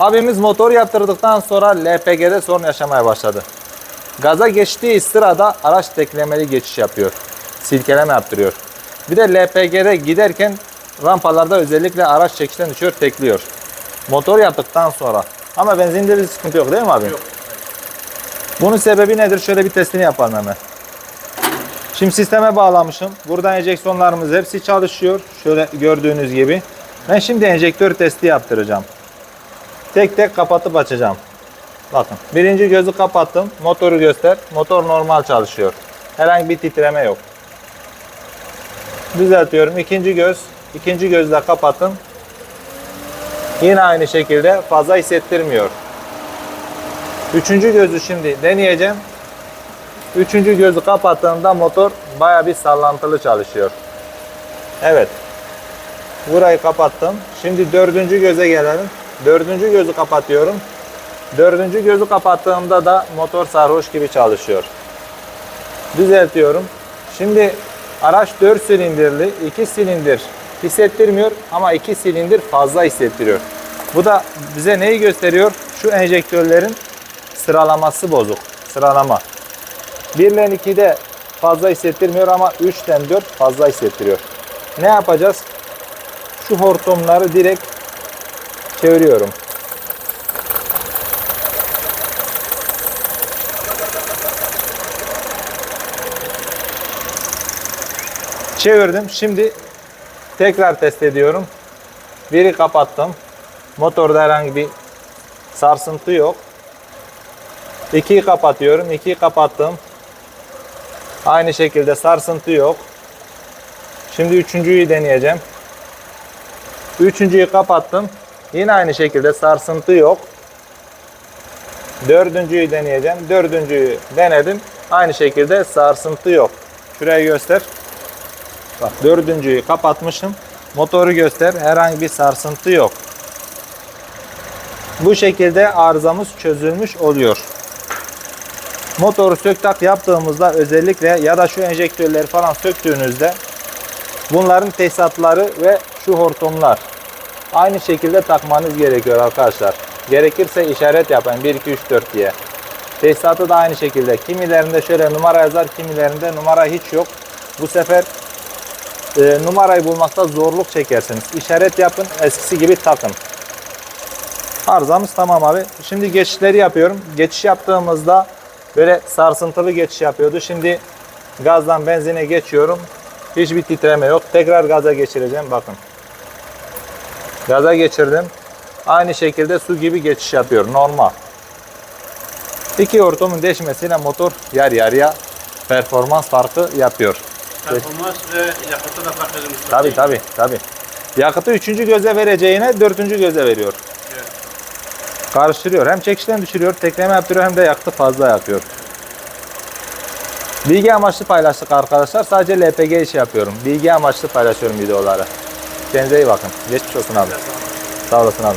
Abimiz motor yaptırdıktan sonra LPG'de sorun yaşamaya başladı. Gaza geçtiği sırada araç teklemeli geçiş yapıyor. Silkeleme yaptırıyor. Bir de LPG'de giderken rampalarda özellikle araç çekişten düşüyor, tekliyor. Motor yaptıktan sonra. Ama benzinde bir sıkıntı yok değil mi abi? Yok. Bunun sebebi nedir? Şöyle bir testini yapalım hemen. Şimdi sisteme bağlamışım. Buradan enjeksiyonlarımız hepsi çalışıyor. Şöyle gördüğünüz gibi. Ben şimdi enjektör testi yaptıracağım. Tek tek kapatıp açacağım. Bakın. Birinci gözü kapattım. Motoru göster. Motor normal çalışıyor. Herhangi bir titreme yok. Düzeltiyorum. İkinci göz. İkinci gözle kapattım. Yine aynı şekilde fazla hissettirmiyor. Üçüncü gözü şimdi deneyeceğim. Üçüncü gözü kapattığımda motor baya bir sallantılı çalışıyor. Evet. Burayı kapattım. Şimdi dördüncü göze gelelim. Dördüncü gözü kapatıyorum. Dördüncü gözü kapattığımda da motor sarhoş gibi çalışıyor. Düzeltiyorum. Şimdi araç 4 silindirli, 2 silindir hissettirmiyor ama 2 silindir fazla hissettiriyor. Bu da bize neyi gösteriyor? Şu enjektörlerin sıralaması bozuk. Sıralama. 1 ile 2'de fazla hissettirmiyor ama 3'ten 4 fazla hissettiriyor. Ne yapacağız? Şu hortumları direkt çeviriyorum. Çevirdim. Şimdi tekrar test ediyorum. Biri kapattım. Motorda herhangi bir sarsıntı yok. İkiyi kapatıyorum. İkiyi kapattım. Aynı şekilde sarsıntı yok. Şimdi üçüncüyü deneyeceğim. Üçüncüyü kapattım. Yine aynı şekilde sarsıntı yok. Dördüncüyü deneyeceğim. Dördüncüyü denedim. Aynı şekilde sarsıntı yok. Şurayı göster. Bak dördüncüyü kapatmışım. Motoru göster. Herhangi bir sarsıntı yok. Bu şekilde arızamız çözülmüş oluyor. Motoru sök tak yaptığımızda özellikle ya da şu enjektörleri falan söktüğünüzde bunların tesisatları ve şu hortumlar aynı şekilde takmanız gerekiyor arkadaşlar. Gerekirse işaret yapın 1 2 3 4 diye. Tesisatı da aynı şekilde. Kimilerinde şöyle numara yazar, kimilerinde numara hiç yok. Bu sefer e, numarayı bulmakta zorluk çekersiniz. İşaret yapın, eskisi gibi takın. Arızamız tamam abi. Şimdi geçişleri yapıyorum. Geçiş yaptığımızda böyle sarsıntılı geçiş yapıyordu. Şimdi gazdan benzine geçiyorum. Hiçbir titreme yok. Tekrar gaza geçireceğim. Bakın. Gaza geçirdim. Aynı şekilde su gibi geçiş yapıyor. Normal. İki hortumun değişmesiyle motor yer yarıya performans farkı yapıyor. Performans ve yakıtı da fark edilmiş. Tabi tabi tabi. Yakıtı üçüncü göze vereceğine dördüncü göze veriyor. Evet. Karıştırıyor. Hem çekişten düşürüyor, tekleme yaptırıyor hem de yakıtı fazla yapıyor. Bilgi amaçlı paylaştık arkadaşlar. Sadece LPG işi yapıyorum. Bilgi amaçlı paylaşıyorum videoları. Kendinize iyi bakın. Geçmiş olsun abi. Sağ olasın abi.